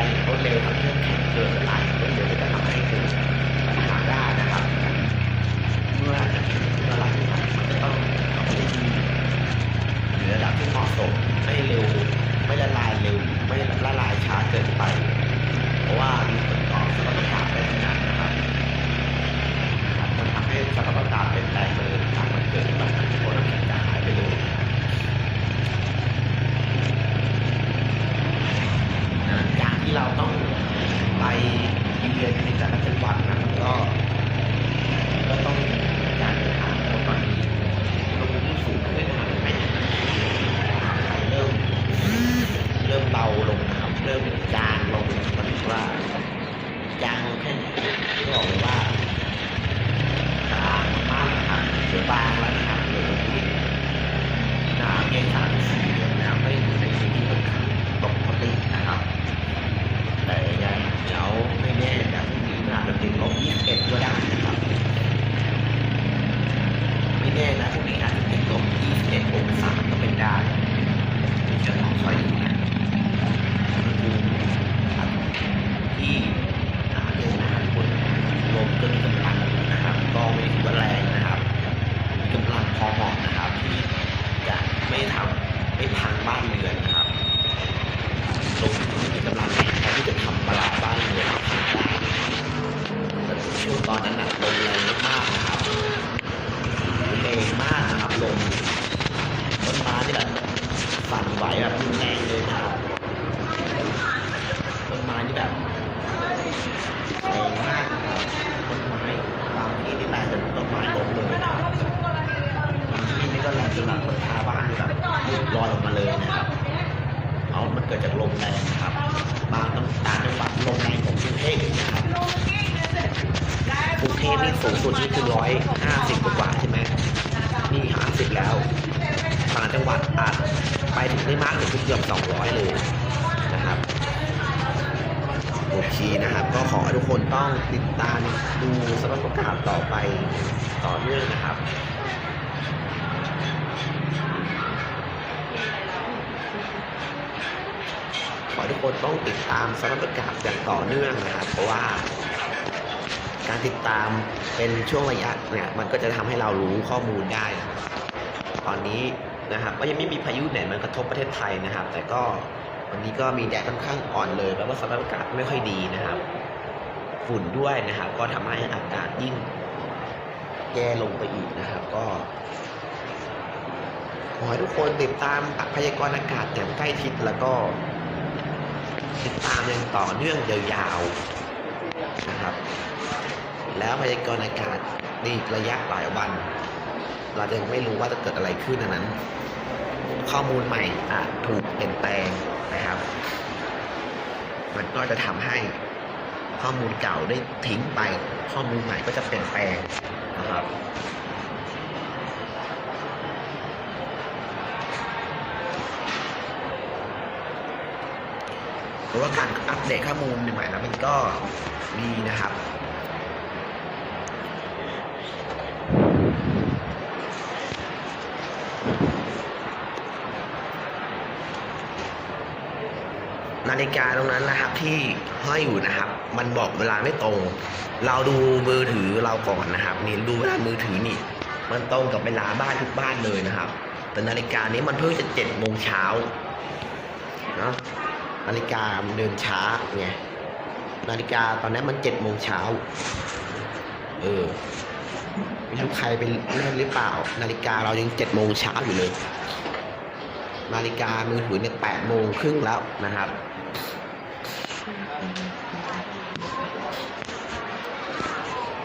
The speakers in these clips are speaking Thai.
ไปเขาเร็วท รียนในแต่ละจังหวัดนะมันก็ก็ต้องการเดินทางตอนนี้อุณหภูมิสูงขึ้นทางไหนเริ่มเริ่มเบาลงนะครับ เริ่มจางลงก็ถือว่าจางแค่ไหนก็บอกเลยว่าจางมากนะครับหรือบางแล้วนะครับเหลือตรงที่หนาเพียงสามสี่เดือนนะครับไม่อยู่ในพื้นที่ค่อนข้างตกปกตินะครับ แต่ยังเดี๋ยวไม่แน่แบบพรุ่งนี้มันอาจจะติดลบ21ก็ได้นะครับ ไม่แน่นะพรุ่งนี้อาจจะติดลบ21องศาก็เป็นได้มีเชิงของคอยดูนะอุณหภูมิครับที่หนาเดือนหนาคนลมก็มีกำลังนะครับ ก็ไม่ได้ถือว่าแรงนะครับ มีกำลังพอเหมาะนะครับ ที่จะไม่ทำไม่พังบ้านเรือนนะครับ ลงทุนมีกำลังแรงพอที่จะทำตลาดบ้านเรือนให้พังได้แต่ช่วงตอนนั้นน่ะลมแรงมากๆนะครับแรงมากนะครับลมต้นไม้ที่แบบ สั่นไหวแบบรุนแรงเลยนะครับต้นไม้ที่แบบแรงมากครับต้นไม้บางที่ที่แรงจนต้นไม้ล้มเลยนะครับบางที่นี่ก็แรงจนแบบหลังคาบ้านนี่แบบลอยออกมาเลยนะครับเอามันเกิดจากลมแรงนะครับ บางต่างจังหวัดลมแรงของกรุงเทพกนะครับกรุงเทพนี่สูงสุดนี่คือร้อยห้าสิบกว่าใช่ไหมนี่ห้าสิบแล้วต่างจังหวัดอาจ ไปถึงได้มากถึงเกือบสองร้อยเลยนะครับโอเคนะครับ ก็ขอให้ทุกคนต้องติดตามดูสภาพอากาศต่อไปต่อเนื่องนะครับขอทุกคนต้องติดตามสภาพอากาศอย่างต่อเนื่องนะครับ เพราะว่าการติดตามเป็นช่วงระยะเนี่ยมันก็จะทำให้เรารู้ข้อมูลได้ ตอนนี้ นะครับก็ยังไม่มีพายุไหนมันกระทบประเทศไทยนะครับ แต่ก็วันนี้ก็มีแดดค่อนข้างอ่อนเลยแปลว่าสภาพอากาศไม่ค่อยดีนะครับ ฝุ่นด้วยนะครับ ก็ทำให้อากาศยิ่งแย่ลงไปอีกนะครับ ก็ขอให้ทุกคนติดตามพยากรณ์อากาศอย่างใกล้ชิดแล้วก็ ติดตามอย่างต่อเนื่องยาวๆนะครับ แล้วพยากรณ์อากาศในอีกระยะหลายวัน เราจะยังไม่รู้ว่าจะเกิดอะไรขึ้นอันนั้น ข้อมูลใหม่อาจถูกเปลี่ยนแปลงนะครับ มันก็จะทำให้ข้อมูลเก่าได้ทิ้งไปข้อมูลใหม่ก็จะเปลี่ยนแปลงนะครับเพราะว่าการอัปเดตข้อมูลใหม่ๆแล้วมันก็มีนะครับ ฬิกาตรงนั้นนะครับที่ห้อยอยู่นะครับ มันบอกเวลาไม่ตรง เราดูมือถือเราก่อนนะครับ นี่ดูเวลามือถือนี่ มันตรงกับเวลาบ้านทุกบ้านเลยนะครับ แต่นาฬิกานี้มันเพิ่งจะเจ็ดโมงเช้าเนาะนาฬิกามันเดินช้าไงนาฬิกาตอนนี้มันเจ็ดโมงเช้าเออไม่รู้ใครไปเล่นหรือเปล่า นาฬิกาเรายังเจ็ดโมงเช้าอยู่เลย นาฬิกามือถือเนี่ยแปดโมงครึ่งแล้วนะครับ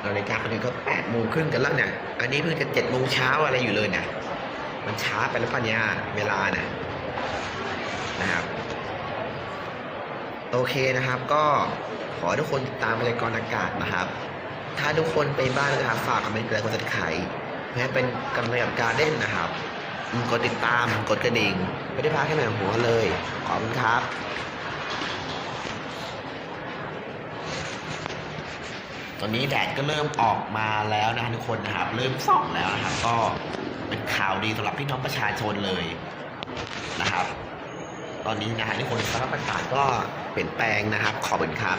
นาฬิกาเนี่ยก็แปดโมงครึ่งกันแล้วเนี่ย อันนี้เพิ่งจะเจ็ดโมงเช้าอะไรอยู่เลยเนี่ยมันช้าไปแล้วปัญญาเวลาเนี่ยนะครับ โอเคนะครับ ก็ขอทุกคนติดตามพยากรณ์อากาศนะครับ ถ้าทุกคนไปบ้านนะครับฝากคอมเมนต์กดไลค์กดติดตามเพื่อให้เป็นกำลังกับการเล่นนะครับกดติดตามกดกระดิ่ง ไม่ได้พาแค่ไหนหัวเลย ขอบคุณครับ ตอนนี้แดดก็เริ่มออกมาแล้วนะทุกคนนะครับ เริ่มส่องแล้วนะครับ ก็เป็นข่าวดีสำหรับพี่น้องประชาชนเลยนะครับ ตอนนี้นะฮะทุกคนสภาพอากาศก็เปลี่ยนแปลงนะครับ ขอบคุณครับ